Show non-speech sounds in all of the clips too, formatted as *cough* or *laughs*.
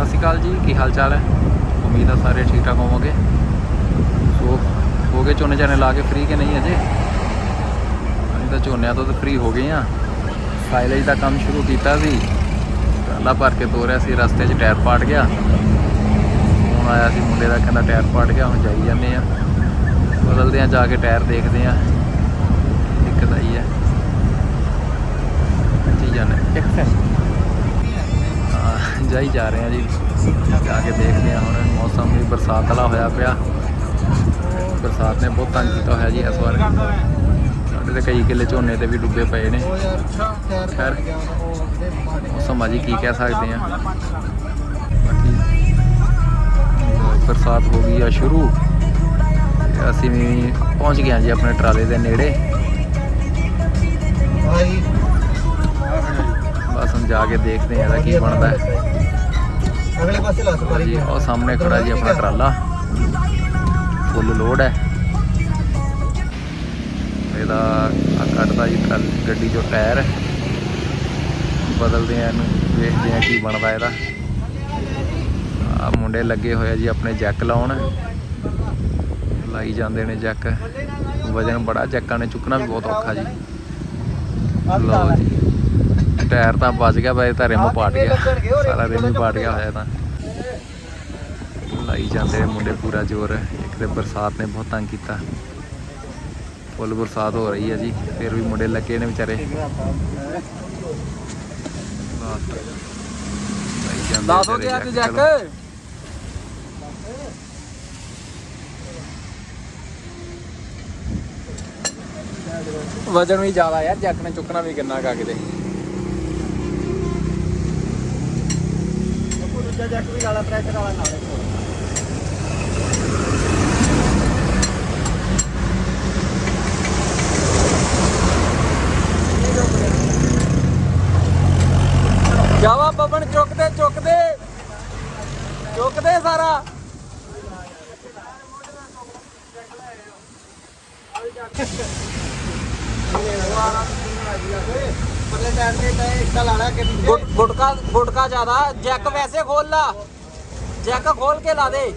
ਸਤਿ ਸ਼੍ਰੀ ਅਕਾਲ ਜੀ, ਕੀ ਹਾਲ ਚਾਲ ਹੈ? ਉਮੀਦ ਆ ਸਾਰੇ ਠੀਕ ਠਾਕ ਹੋਵੋਗੇ। ਸੋ, ਹੋ ਗਏ ਝੋਨੇ ਝਾਨੇ ਲਾ ਕੇ ਫ੍ਰੀ ਕਿ ਨਹੀਂ ਅਜੇ? ਅਸੀਂ ਤਾਂ ਝੋਨਿਆਂ ਤੋਂ ਤਾਂ ਫ੍ਰੀ ਹੋ ਗਏ ਆ ਸਾਈਲੇਜ ਦਾ ਕੰਮ ਸ਼ੁਰੂ ਕੀਤਾ ਸੀ। ਟਰਾਲਾ ਭਰ ਕੇ ਤੋਰਿਆ ਸੀ, ਰਸਤੇ 'ਚ ਟਾਇਰ ਪਾਟ ਗਿਆ। ਹੁਣ ਆਇਆ ਸੀ ਮੁੰਡੇ ਦਾ, ਕਹਿੰਦਾ ਟਾਇਰ ਪਾਟ ਗਿਆ, ਹੁਣ ਜਾਈ ਜਾਂਦੇ ਆ ਬਦਲਦੇ ਆ ਜਾ ਕੇ ਟਾਇਰ ਦੇਖਦੇ ਆ ਦਿੱਕਤ ਆਈ ਹੈ। ਜੀ ਜਾਣੇ ਇੱਕ ਸੈਕਿੰਡ ਹਾਂ, ਜਾਈ ਜਾ ਰਹੇ ਆ ਜੀ ਜਾ ਕੇ ਦੇਖਦੇ ਆ ਹੁਣ ਮੌਸਮ ਵੀ ਬਰਸਾਤ ਵਾਲਾ ਹੋਇਆ ਪਿਆ ਬਰਸਾਤ ਨੇ ਬਹੁਤ ਤੰਗ ਕੀਤਾ ਹੋਇਆ ਜੀ ਇਸ ਵਾਰ ਸਾਡੇ ਤੇ ਕਈ ਕਿੱਲੇ ਝੋਨੇ ਤੇ ਵੀ ਡੁੱਬੇ ਪਏ ਨੇ ਖੈਰ ਮੌਸਮ ਆ ਜੀ ਕੀ ਕਹਿ ਸਕਦੇ ਆ ਬਾਕੀ ਬਰਸਾਤ ਹੋ ਗਈ ਆ ਸ਼ੁਰੂ ਤੇ ਅਸੀਂ ਵੀ ਪਹੁੰਚ ਗਏ ਆ ਜੀ ਆਪਣੇ ਟਰਾਲੇ ਦੇ ਨੇੜੇ ਬਸ ਹੁਣ ਜਾ ਕੇ ਦੇਖਦੇ ਆ ਇਹਦਾ ਕੀ ਬਣਦਾ ਹੈ ਅਗਲੇ ਪਾਸੇ ਲਾ ਜੀ, ਉਹ ਸਾਹਮਣੇ ਖੜਾ ਜੀ ਆਪਣਾ ਟਰਾਲਾ। ਫੁੱਲ ਲੋਡ ਹੈ। ਇਹਦਾ ਆ ਕੱਢਦਾ ਜੀ ਗੱਡੀ ਚੋਂ ਟਾਇਰ। ਬਦਲਦੇ ਆ ਇਹਨੂੰ, ਵੇਖਦੇ ਆ ਕੀ ਬਣਦਾ ਇਹਦਾ। ਆ ਮੁੰਡੇ ਲੱਗੇ ਹੋਏ ਆ ਜੀ ਆਪਣੇ ਜੈਕ ਲਾਉਣ। ਲਾਈ ਜਾਂਦੇ ਨੇ ਜੈਕ। ਵਜਨ ਬੜਾ, ਜੈਕਾਂ ਨੇ ਚੁੱਕਣਾ ਵੀ ਬਹੁਤ ਔਖਾ ਜੀ। ਲਓ ਜੀ। ਟਾਇਰ ਤਾਂ ਬਚ ਗਿਆ ਬਾਈ ਤਾਂ ਰਿਮ ਪਾਟ ਗਿਆ। ਸਾਰਾ ਰਿਮ ਹੀ ਪਾਟ ਗਿਆ ਹੋਇਆ ਤਾਂ। ਲਾਈ ਜਾਂਦੇ ਨੇ ਮੁੰਡੇ ਪੂਰਾ ਜ਼ੋਰ। ਇੱਕ ਤੇ ਬਰਸਾਤ ਨੇ ਬਹੁਤ ਤੰਗ ਕੀਤਾ। ਫੁੱਲ ਬਰਸਾਤ ਹੋ ਰਹੀ ਹੈ ਜੀ। ਫਿਰ ਵੀ ਮੁੰਡੇ ਲੱਗੇ ਨੇ ਵਿਚਾਰੇ। ਜੈਕ ਵਜਨ ਵੀ ਜ਼ਿਆਦਾ ਯਾਰ ਜੈਕ ਨੇ ਚੁੱਕਣਾ ਵੀ ਕਿੰਨਾ ਕਾ ਕਿਤੇ ਦੂਜਾ ਜੱਕ ਵੀ ਵਾਲਾ ਪ੍ਰੈਸ਼ਰ ਵਾਲਾ ਨਾਲ। ਜਾਵਾ ਪਵਨ ਚੁੱਕਦੇ ਚੁੱਕਦੇ। ਚੁੱਕਦੇ ਸਾਰਾ। *laughs* ਪਰਲੇ ਟਾਇਰ ਤੇ ਤਾਂ ਇੱਕਾ ਲਾਣਾ ਕਿ ਗੁਟ- ਗੁਟਕਾ ਗੁਟਕਾ ਜ਼ਿਆਦਾ ਜੈਕ ਵੈਸੇ ਖੋਲ ਲਾ। ਜੈਕ ਖੋਲ ਕੇ ਲਾ ਦੇ।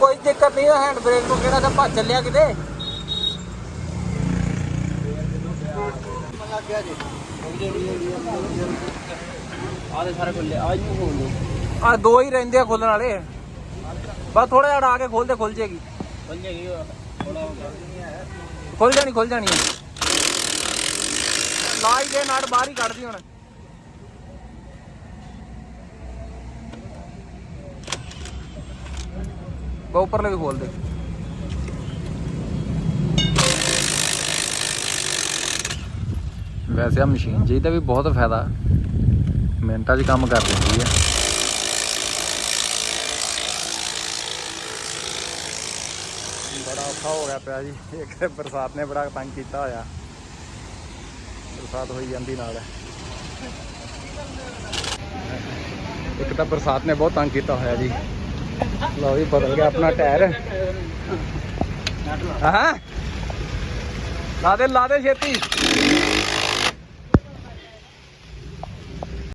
ਕੋਈ ਦਿੱਕਤ ਨਹੀਂ ਹੈਂਡ ਬ੍ਰੇਕ ਨੂੰ ਕਿਹੜਾ ਤਾਂ ਭੱਜ ਚੱਲਿਆ ਕਿਤੇ? ਲੱਗ ਗਿਆ ਜੀ ਆਦੇ ਸਾਰੇ ਖੁੱਲੇ ਆ ਇਹਨੂੰ ਖੋਲ ਦੋ ਆ ਦੋ ਹੀ ਰਹਿੰਦੇ ਆ ਖੋਲਣ ਵਾਲੇ। ਬਸ ਥੋੜਾ ਜਿਹਾ ਅੜਾ ਕੇ ਖੋਲਦੇ ਖੁੱਲ ਜੇਗੀ ਖੁੱਲ ਜੇਗੀ ਥੋੜਾ ਖੁੱਲ ਜਾਣੀ ਖੁੱਲ ਜਾਣੀ ਲਾਈ ਦੇ ਨਾੜ ਬਾਹਰ ਹੀ ਕੱਢਦੀ ਹੁਣ ਬਾ ਉੱਪਰਲੇ ਵੀ ਖੋਲ ਦੇ ਵੈਸੇ ਆ ਮਸ਼ੀਨ ਜੀ ਦਾ ਵੀ ਬਹੁਤ ਫਾਇਦਾ ਮਿੰਟਾਂ 'ਚ ਕੰਮ ਕਰ ਦਿੰਦੀ ਹੈ ਬੜਾ ਔਖਾ ਹੋ ਗਿਆ ਪਿਆ ਜੀ। ਇੱਕ ਬਰਸਾਤ ਨੇ ਬੜਾ ਤੰਗ ਕੀਤਾ ਹੋਇਆ। ਬਰਸਾਤ ਹੋਈ ਜਾਂਦੀ ਨਾਲ। ਇੱਕ ਤਾਂ ਬਰਸਾਤ ਨੇ ਬਹੁਤ ਤੰਗ ਕੀਤਾ ਹੋਇਆ ਜੀ। ਲਓ ਜੀ, ਬਦਲ ਗਿਆ ਆਪਣਾ ਟਾਇਰ। ਹਾਂ। ਲਾ ਦੇ ਲਾ ਦੇ ਛੇਤੀ।